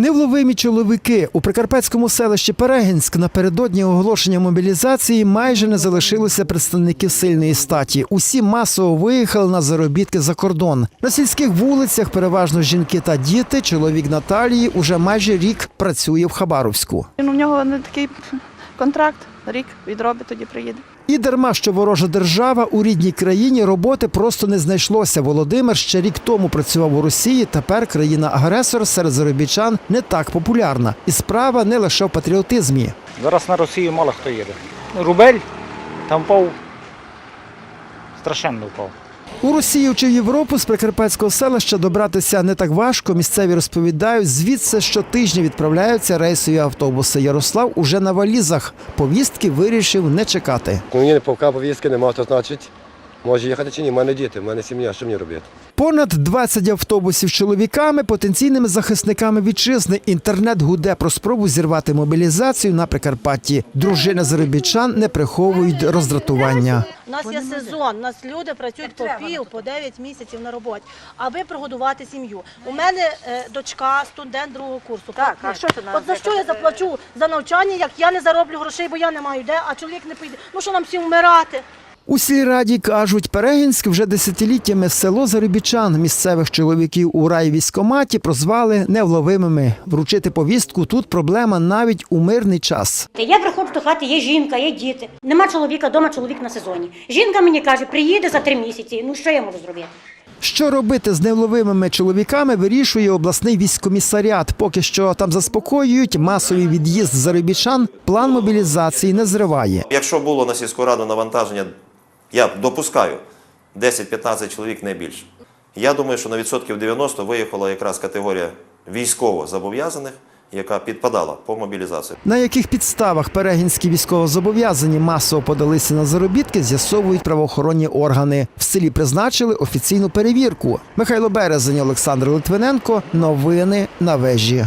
Невловимі чоловіки у прикарпатському селищі Перегінськ напередодні оголошення мобілізації майже не залишилося представників сильної статі. Усі масово виїхали на заробітки за кордон. На сільських вулицях переважно жінки та діти. Чоловік Наталії уже майже рік працює в Хабаровську. Ну, в нього не такий контракт. Рік відробить, тоді приїде. І дарма, що ворожа держава у рідній країні роботи просто не знайшлося. Володимир ще рік тому працював у Росії. Тепер країна-агресор серед заробітчан не так популярна. І справа не лише в патріотизмі. Зараз на Росію мало хто їде. Рубель там впав. Страшенно впав. У Росію чи в Європу з прикарпатського селища добратися не так важко. Місцеві розповідають, звідси щотижня відправляються рейсові автобуси. Ярослав уже на валізах. Повістки вирішив не чекати. Мені поки повістки немає, то значить, може їхати чи ні. У мене діти, в мене сім'я, що мені робити? Понад 20 автобусів з чоловіками, потенційними захисниками вітчизни. Інтернет гуде про спробу зірвати мобілізацію на Прикарпатті. Дружини заробітчан не приховують роздратування. У нас є сезон, у нас люди працюють по пів, по 9 місяців на роботі, аби прогодувати сім'ю. У мене е, дочка, студент другого курсу. Так, а що ти на От за що я заплачу за навчання, як я не зароблю грошей, бо я не маю де, а чоловік не поїде. Ну що нам всім вмирати? У сільраді кажуть, Перегінськ вже десятиліттями село заробітчан. Місцевих чоловіків у райвійськоматі прозвали невловимими. Вручити повістку тут проблема навіть у мирний час. Я приходжу до хати, є жінка, є діти. Нема чоловіка, вдома чоловік на сезоні. Жінка мені каже, приїде за три місяці. Ну що я можу зробити? Що робити з невловимими чоловіками, вирішує обласний військкомісаріат. Поки що там заспокоюють масовий від'їзд заробітчан. План мобілізації не зриває. Якщо було на сільську раду навантаження, я допускаю 10-15 чоловік не більше. Я думаю, що на відсотків 90 виїхала якраз категорія військово зобов'язаних, яка підпадала по мобілізації. На яких підставах перегінські військовозобов'язані масово подалися на заробітки, з'ясовують правоохоронні органи. В селі призначили офіційну перевірку. Михайло Березень, Олександр Литвиненко. Новини на вежі.